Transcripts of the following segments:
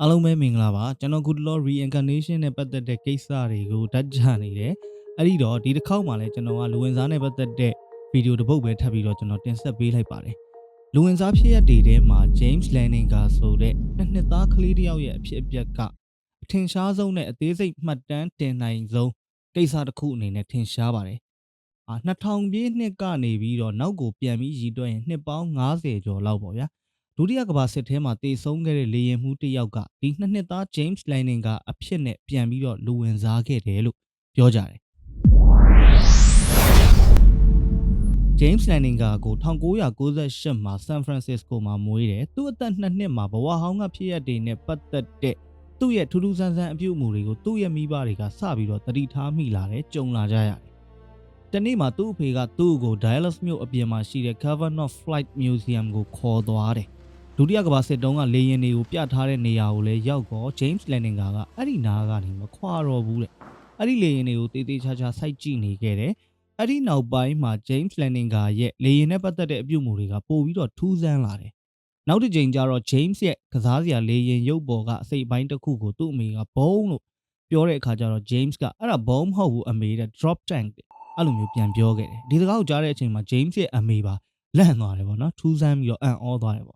အားလုံးပဲမင်္ဂလာပါကျွန်တော်ခုတလော reincarnation နဲ့ပတ်သက်တဲ့ကိစ္စတွေကိုဓာတ်ကြနေတယ်အဲ့ဒီတော့ဒီတစ်ခေါက်မှလည်းကျွန်တော်ကလူဝင်စားနဲ့ပတ်သက်တဲ့ဗီဒီယိုတစ်ပုဒ်ပဲထပ်ပြီးတော့ကျွန်တော်တင်ဆက်ပေးလိုက်ပါတယ်လူဝင်စားဖြစ်ရတဲ့ထဲမှာ James Lanning ကဆိုတဲ့နှစ်နှစ်သားကလေးတစ်ယောက်ရဲ့အဖြစ်အပျက်ကအထင်ရှားဆုံးနဲ့အသေးစိတ်မှတ်တမ်းတင်နိုင်ဆုံးကိစ္စတစ်ခုအနေနဲ့ထင်ရှားပါတယ်အာ2000ပြည့်နှစ်ကနေပြီးတော့နောက်ကိုပြန်ပြီးရည်တွက်ရင်နှစ်ပေါင်း90ကျော်လောက်ပေါ့ဗျာ ဒုတိယကမ္ဘာစစ်ထဲမှာတေဆုံးခဲ့တဲ့လေရင်မှုတစ်ယောက်ကဒီနှစ်နှစ်သား James Lanning ကအဖြစ်နဲ့ပြန်ပြီးတော့လူဝင်စားခဲ့တယ်လို့ပြောကြတယ်။ James Lanning ကကို1998မှာ San Francisco မှာမွေးတယ်။သူ့အသက်2နှစ်မှာဘဝဟောင်းကဖြစ်ရတဲ့နဲ့ပတ်သက်တဲ့သူ့ရဲ့ထူးထူးဆန်းဆန်းအပြုအမူတွေကိုသူ့ရဲ့မိဘတွေကစပြီးတော့တတိထားမိလာတယ်ကြုံလာကြရတယ်။တနေ့မှာသူ့အဖေကသူ့ကို Dallas မြို့အပြင်မှာရှိတဲ့ Kavanaugh Flight Museum ကိုခေါ်သွားတယ်။ ဒုတိယကမ္ဘာစစ်တုန်းကလေယာဉ်တွေကိုပြထားတဲ့နေရာကိုလည်းရောက်တော့ James Lanning ကအဲ့ဒီနားကနေမခွာတော့ဘူးတဲ့။အဲ့ဒီလေယာဉ်တွေကိုတေးသေးချာချာစိုက်ကြည့်နေခဲ့တယ်။အဲ့ဒီနောက်ပိုင်းမှာ James Lanning ကရဲ့လေယာဉ်နဲ့ပတ်သက်တဲ့အပြုအမူတွေကပို့ပြီးတော့ထူးဆန်းလာတယ်။နောက်တစ်ချိန်ကျတော့ James ရဲ့ကစားစရာလေယာဉ်ရုပ်ပေါ်ကအစိပ်ပိုင်းတစ်ခုကိုသူ့အမေကဘုံလို့ပြောတဲ့အခါကျတော့ James ကအဲ့ဒါဘုံမဟုတ်ဘူးအမေတဲ့ drop tank တဲ့အဲ့လိုမျိုးပြန်ပြောခဲ့တယ်။ဒီစကားကိုကြားတဲ့အချိန်မှာ James ရဲ့အမေပါလန့်သွားတယ်ပေါ့နော်။ထူးဆန်းပြီးတော့အံ့ဩသွားတယ်ပေါ့။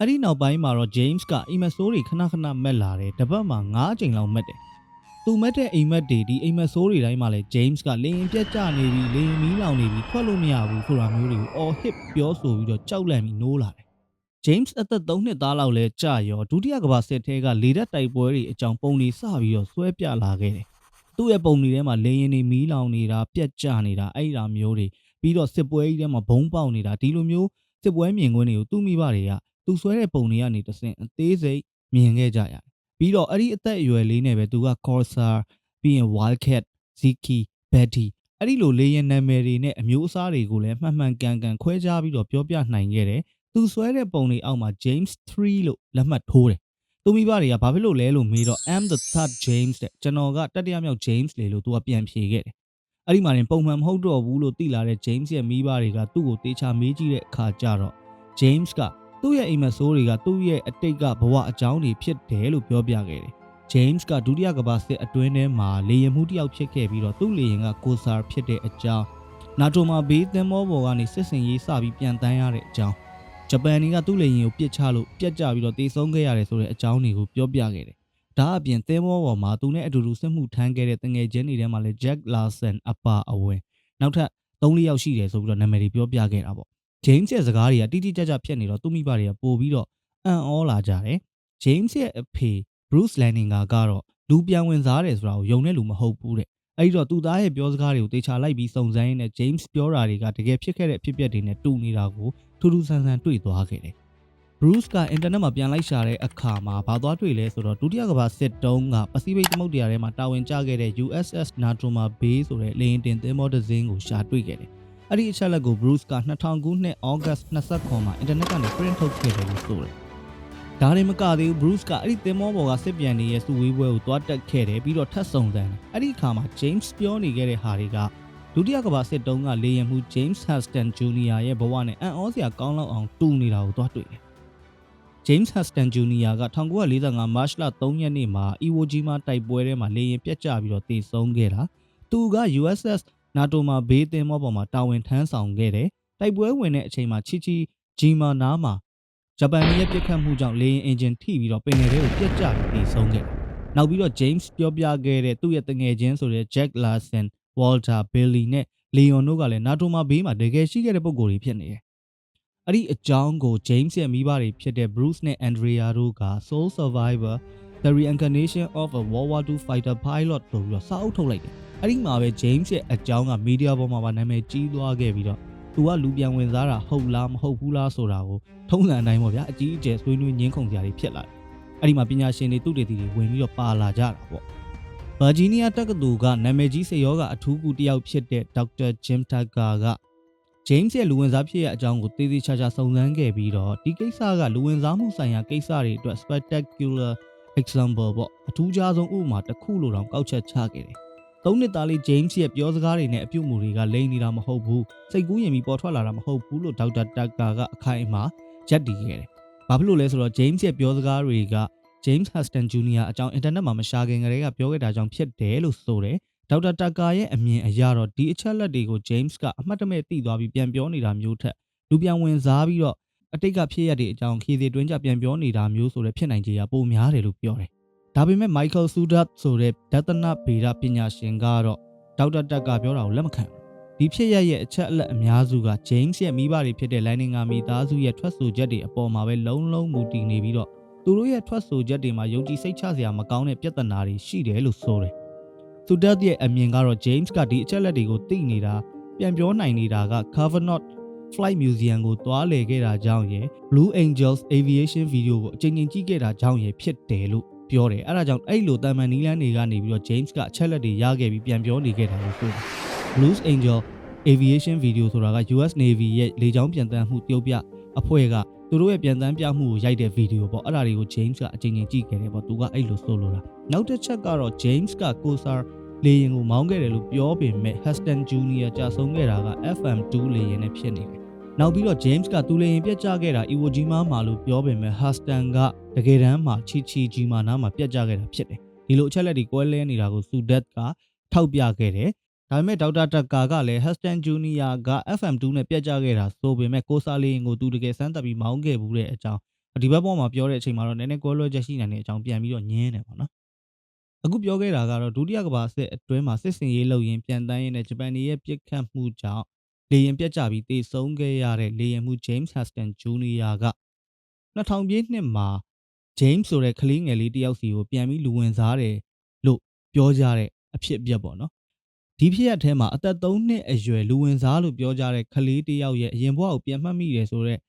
အဲ့ဒီနောက်ပိုင်းမှာတော့ James ကအိမ်မက်ဆိုးတွေခဏခဏမက်လာတယ်။တစ်ပတ်မှာ9ချိန်လောက်မက်တယ်။သူမက်တဲ့အိမ်မက်တွေဒီအိမ်မက်ဆိုးတွေတိုင်းမှာလည်း James ကလေရင်ပြက်ကျနေပြီလေရင်မီးလောင်နေပြီထွက်လို့မရဘူးဆိုတာမျိုးတွေကိုအော်ဟစ်ပြောဆိုပြီးတော့ကြောက်လန့်ပြီးနိုးလာတယ်။ James အသက်3နှစ်သားလောက်လဲကြာရောဒုတိယကမ္ဘာစစ်ထဲကလေတပ်တိုက်ပွဲတွေအကြောင်းပုံတွေစပြီးတော့ဆွဲပြလာခဲ့တယ်။သူ့ရဲ့ပုံတွေထဲမှာလေရင်တွေမီးလောင်နေတာပြက်ကျနေတာအဲ့ဒါမျိုးတွေပြီးတော့စစ်ပွဲကြီးထဲမှာဘုံပေါက်နေတာဒီလိုမျိုးစစ်ပွဲမြင်ကွင်းတွေကိုသူ့မိဘတွေက သူဆွဲတဲ့ပုံတွေကနေတဆင့်အသေးစိတ်မြင်ခဲ့ကြရတယ်။ပြီးတော့အဲ့ဒီအသက်အရွယ်လေးနဲ့ပဲသူက Corsair ပြီးရင် Wildcat, Ziki, Betty အဲ့ဒီလိုလေယာဉ်နာမည်တွေနဲ့အမျိုးအစားတွေကိုလည်းမှန်မှန်ကန်ကန်ခွဲခြားပြီးတော့ပြောပြနိုင်ခဲ့တယ်။သူဆွဲတဲ့ပုံတွေအောက်မှာ James 3လို့လက်မှတ်ထိုးတယ်။သူမိဘတွေကဘာဖြစ်လို့လဲလို့မေးတော့ I'm the third James တဲ့ကျွန်တော်ကတတိယမြောက် James လေလို့သူကပြန်ဖြေခဲ့တယ်။အဲ့ဒီမှာရင်ပုံမှန်မဟုတ်တော့ဘူးလို့သိလာတဲ့ James ရဲ့မိဘတွေကသူ့ကိုတေချာမေးကြည့်တဲ့အခါကျတော့ James က သူ့ရဲ့အိမ်မက်ဆိုးတွေကသူ့ရဲ့အတိတ်ကဘဝအကြောင်းတွေဖြစ်တယ်လို့ပြောပြခဲ့တယ်။ James ကဒုတိယကမ္ဘာစစ်အတွင်းထဲမှာလေယာဉ်မှုတစ်ယောက်ဖြစ်ခဲ့ပြီးတော့သူ့လေယာဉ်ကကိုဆာဖြစ်တဲ့အကြောင်းနာတိုမာဘေးသင်္ဘောပေါ်ကနေစစ်စင်ရေးစပြီးပြန်တန်းရတဲ့အကြောင်းဂျပန်တွေကသူ့လေယာဉ်ကိုပစ်ချလို့ပြက်ကျပြီးတော့တေဆုံးခဲ့ရတယ်ဆိုတဲ့အကြောင်းတွေကိုပြောပြခဲ့တယ်။ဒါအပြင်သင်္ဘောပေါ်မှာသူနဲ့အတူတူစစ်မှုထမ်းခဲ့တဲ့တငယ်ချင်းတွေထဲမှာလည်း Jack Larson အပါအဝင်နောက်ထပ်3-4ယောက်ရှိတယ်ဆိုပြီးတော့နာမည်တွေပြောပြခဲ့တာပေါ့။ James ရဲ့စကားတွေကတိတိကျကျဖြစ်နေတော့သူ့မိဘတွေကပို့ပြီးတော့အံ့ဩလာကြတယ်။ James ရဲ့အဖေ Bruce Lanning ကတော့လူပြန်ဝင်စားတယ်ဆိုတာကိုယုံတဲ့လူမဟုတ်ဘူးတဲ့။အဲဒီတော့သူ့သားရဲ့ပြောစကားတွေကိုတေချာလိုက်ပြီးစုံစမ်းရင်းနဲ့ James ပြောတာတွေကတကယ်ဖြစ်ခဲ့တဲ့အဖြစ်အပျက်တွေနဲ့တူနေတာကိုထူးထူးဆန်းဆန်းတွေ့သွားခဲ့တယ်။ Bruce ကအင်တာနက်မှာပြန်လိုက်ရှာတဲ့အခါမှာဘာသွားတွေ့လဲဆိုတော့ဒုတိယကမ္ဘာစစ်တုန်းကပစိဖိတ်သမုဒ္ဒရာထဲမှာတာဝန်ကျခဲ့တဲ့ USS Natoma Bay ဆိုတဲ့လေယာဉ်တင်သင်္ဘောတစ်စင်းကိုရှာတွေ့ခဲ့တယ်။ အဲ့ဒီအချက်လက်ကို Bruce က2000ခုနှစ် August 29မှာအင်တာနက်ကနေ print ထုတ်ခဲ့တယ်လို့ဆိုတယ်။ဒါရင်မကသေးဘူး Bruce ကအဲ့ဒီသင်္ဘောပေါ်ကစစ်ပြန်နေရဲ့စုဝေးပွဲကိုတွားတက်ခဲ့တယ်ပြီးတော့ထပ်ဆုံတယ်။အဲ့ဒီအခါမှာ James ပြောနေခဲ့တဲ့ဟာတွေကဒုတိယကမ္ဘာစစ်တုန်းကလေယာဉ်မှု James Huston Jr. ရဲ့ဘဝနဲ့အံ့ဩစရာကောင်းလောက်အောင်တူနေတာကိုတွားတွေ့တယ်။ James Huston Jr. က1945 March လ3ရက်နေ့မှာ Iwo Jima တိုက်ပွဲထဲမှာလေယာဉ်ပြတ်ကျပြီးတော့တေဆုံးခဲ့တာ။သူက USS နာတိုမာဘေးသင်္ဘောပေါ်မှာတာဝန်ထမ်းဆောင်ခဲ့တယ်။တိုက်ပွဲဝင်တဲ့အချိန်မှာချီချီဂျီမာနားမှာဂျပန်ရဲ့ပြစ်ခတ်မှုကြောင့်လေယာဉ်အင်ဂျင်ထိပြီးတော့ပင်လယ်ထဲကိုပြတ်ကျပြီးတေဆုံးခဲ့တယ်။နောက်ပြီးတော့ James ပြောပြခဲ့တဲ့သူ့ရဲ့တငယ်ချင်းဆိုတဲ့ Jack Larson, Walter, Billy နဲ့ Leon တို့ကလည်းနာတိုမာဘေးမှာတကယ်ရှိခဲ့တဲ့ပုံကိုယ်တွေဖြစ်နေတယ်။အဲ့ဒီအကြောင်းကို James ရဲ့မိဘတွေဖြစ်တဲ့ Bruce နဲ့ Andrea တို့က Soul Survivor The Reincarnation of a World War II Fighter Pilot ဆိုပြီးတော့စာအုပ်ထုတ်လိုက်တယ်။ အဲ့ဒီမှာပဲ James ရဲ့အကြောင်းကမီဒီယာပေါ်မှာပါနာမည်ကြီးသွားခဲ့ပြီးတော့သူကလူပြန်ဝင်စားတာဟုတ်လားမဟုတ်ဘူးလားဆိုတာကိုထုံးစံအတိုင်းပေါ့ဗျာအကြီးအကျယ်ဆွေးနွေးညှင်းခုန်ကြရဖြစ်လာတယ်။အဲ့ဒီမှာပညာရှင်တွေသူတေသီတွေဝင်ပြီးတော့ပါလာကြတာပေါ့။ Virginia တက္ကသိုလ်ကနာမည်ကြီးစေရောကအထူးကူတယောက်ဖြစ်တဲ့ Dr. Jim Tucker က James ရဲ့လူဝင်စားဖြစ်ရဲ့အကြောင်းကိုသေသေးချာချာစုံစမ်းခဲ့ပြီးတော့ဒီကိစ္စကလူဝင်စားမှုဆိုင်ရာကိစ္စတွေအတွက် spectacular example ပေါ့အထူးခြားဆုံးဥပမာတစ်ခုလိုတောင်ကောက်ချက်ချခဲ့တယ်။ သုံးနှစ်သားလေး James ရဲ့ပြောစကားတွေနဲ့အပြုတ်မှုတွေကလိမ့်နေတာမဟုတ်ဘူး။စိတ်ကူးရင်ပြီးပေါ်ထွက်လာတာမဟုတ်ဘူးလို့ဒေါက်တာတက်ကာကအခိုင်အမာရက်တည်ခဲ့တယ်။ဘာဖြစ်လို့လဲဆိုတော့ James ရဲ့ပြောစကားတွေက James Huston Jr. အကြောင်းအင်တာနက်မှာမရှာခင်ကတည်းကပြောခဲ့တာကြောင့်ဖြစ်တယ်လို့ဆိုတယ်ဒေါက်တာတကာရဲ့အမြင်အရတော့ဒီအချက်လက်တွေကို James ကအမှတ်တမဲ့သိသွားပြီးပြန်ပြောနေတာမျိုးထက်လူပြန်ဝင်စားပြီးတော့အတိတ်ကဖြစ်ရတဲ့အကြောင်းခီစီတွင်းကြပြန်ပြောနေတာမျိုးဆိုတဲ့ဖြစ်နိုင်ခြေကပိုများတယ်လို့ပြောတယ် ဒါပေမဲ့ Michael Sudat ဆိုတဲ့ဒသနဗေဒပညာရှင်ကတော့ဒေါက်တာတကာပြောတာကိုလက်မခံဘူးဒီဖြစ်ရရဲ့အချက်အလက်အများစုက James ရဲ့မိဘတွေဖြစ်တဲ့ Lightning ကမိသားစုရဲ့ထွက်ဆိုချက်တွေအပေါ်မှာပဲလုံးလုံးမူတည်နေပြီးတော့သူတို့ရဲ့ထွက်ဆိုချက်တွေမှာယုံကြည်စိတ်ချစရာမကောင်းတဲ့ပြဿနာတွေရှိတယ်လို့ဆိုတယ်။သူတက်ရဲ့အမြင်ကတော့ James ကဒီအချက်အလက်တွေကိုသိနေတာပြန်ပြောနိုင်နေတာက Cavanagh Flight Museum ကိုတွားလေခဲ့တာကြောင့်ရယ် Blue Angels Aviation Video ကိုအချိန်ချင်းကြည့်ခဲ့တာကြောင့်ရယ်ဖြစ်တယ်လို့ ပြောတယ်။အဲဒါကြောင့်အဲ့လိုတာမန်နီလန်းတွေကနေပြီးတော့ James ကအချက်အလက်တွေရခဲ့ပြီးပြန်ပြောနေခဲ့တာလို့ဆိုတယ်။ Blues Angel Aviation Video ဆိုတာက US Navy ရဲ့လေကြောင်းပြန်တမ်းမှုတရုတ်ပြအဖွဲ့ကသူတို့ရဲ့ပြန်တမ်းပြမှုကိုရိုက်တဲ့ဗီဒီယိုပေါ့အဲ့ဒါတွေကို James ကအချိန်ချင်းကြည့်ခဲ့တယ်ပေါ့သူကအဲ့လိုဆိုလိုတာနောက်တစ်ချက်ကတော့ James ကကိုဆာလေယာဉ်ကိုမောင်းခဲ့တယ်လို့ပြောပေမဲ့ Huston Jr. ကြာဆုံးခဲ့တာက FM2 လေယာဉ်နဲ့ဖြစ်နေတယ် နောက်ပြီးတော့ James ကသူလေရင်ပြတ်ကျခဲ့တာ Iwo Jima မှာလို့ပြောပေမဲ့ Huston ကတကယ်တမ်းမှာချီချီဂျီမာနားမှာပြတ်ကျခဲ့တာဖြစ်တယ်ဒီလိုအချက်လက်တွေကွဲလဲနေတာကို Sudet ကထောက်ပြခဲ့တယ်ဒါပေမဲ့ဒေါက်တာတက်ကာကလည်း Huston Jr. က FM2 နဲ့ပြတ်ကျခဲ့တာဆိုပေမဲ့ကိုစာလီရင်ကိုသူတကယ်စမ်းသက်ပြီးမောင်းခဲ့ဘူးတဲ့အကြောင်းဒီဘက်ပေါ်မှာပြောတဲ့အချိန်မှာတော့နည်းနည်းကွဲလွဲချက်ရှိနိုင်တဲ့အကြောင်းပြန်ပြီးတော့ညင်းတယ်ပေါ့နော်အခုပြောခဲ့တာကတော့ဒုတိယကမ္ဘာစစ်အတွင်းမှာစစ်စင်ရေးလုပ်ရင်ပြန်တန်းရင်းနဲ့ဂျပန်တွေရဲ့ပြစ်ခတ်မှုကြောင့် လေရင်ပြတ်ကျပြီးတေဆုံးခဲ့ရတဲ့လေရင်မှု James Huston Jr. က2000ပြည့်နှစ်မှာ James ဆိုတဲ့ကလေးငယ်လေးတယောက်စီကိုပြန်ပြီးလူဝင်စားတယ်လို့ပြောကြတဲ့အဖြစ်အပျက်ပေါ့နော်ဒီဖြစ်ရပ်ထဲမှာအသက်3နှစ်အရွယ်လူဝင်စားလို့ပြောကြတဲ့ကလေးတစ်ယောက်ရဲ့အရင်ဘဝကိုပြန်မှတ်မိတယ်ဆိုတော့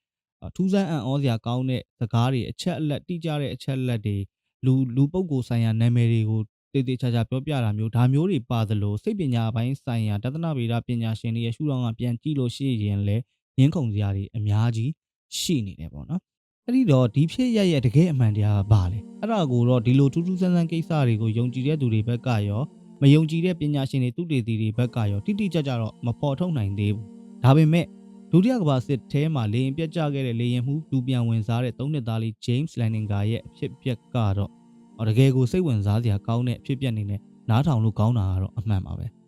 ထူးဆန်းအံ့ဩစရာကောင်းတဲ့စကားတွေအချက်အလက်တိကျတဲ့အချက်အလက်တွေလူလူပုဂ္ဂိုလ်ဆိုင်ရာနာမည်တွေကို တေးသေးချာချာပြောပြတာမျိုးဒါမျိုးတွေပါသလိုစိတ်ပညာပိုင်းဆိုင်ရာတသနာဗေဒပညာရှင်တွေရဲ့ရှုထောင့်ကပြန်ကြည့်လို့ရှိရင်လည်းရင်းခုန်စရာတွေအများကြီးရှိနေတယ်ပေါ့နော်အဲ့ဒီတော့ဒီဖြစ်ရပ်ရဲ့တကယ်အမှန်တရားကဘာလဲအဲ့ဒါကိုတော့ဒီလိုထူးထူးဆန်းဆန်းကိစ္စတွေကိုယုံကြည်တဲ့သူတွေဘက်ကရောမယုံကြည်တဲ့ပညာရှင်တွေသူတေသီတွေဘက်ကရောတိတိကျကျတော့မဖော်ထုတ်နိုင်သေးဘူး။ဒါပေမဲ့ဒုတိယကမ္ဘာစစ်ထဲမှာလေရင်ပြတ်ကျခဲ့တဲ့လေရင်မှုလူပြန်ဝင်စားတဲ့သုံးနှစ်သားလေး James Lanninger ရဲ့အဖြစ်အပျက်ကတော့ တကယ်ကိုစိတ်ဝင်စားစရာကောင်းတဲ့အဖြစ်အပျက်နေနဲ့နားထောင်လို့ကောင်းတာကတော့အမှန်ပါပဲ။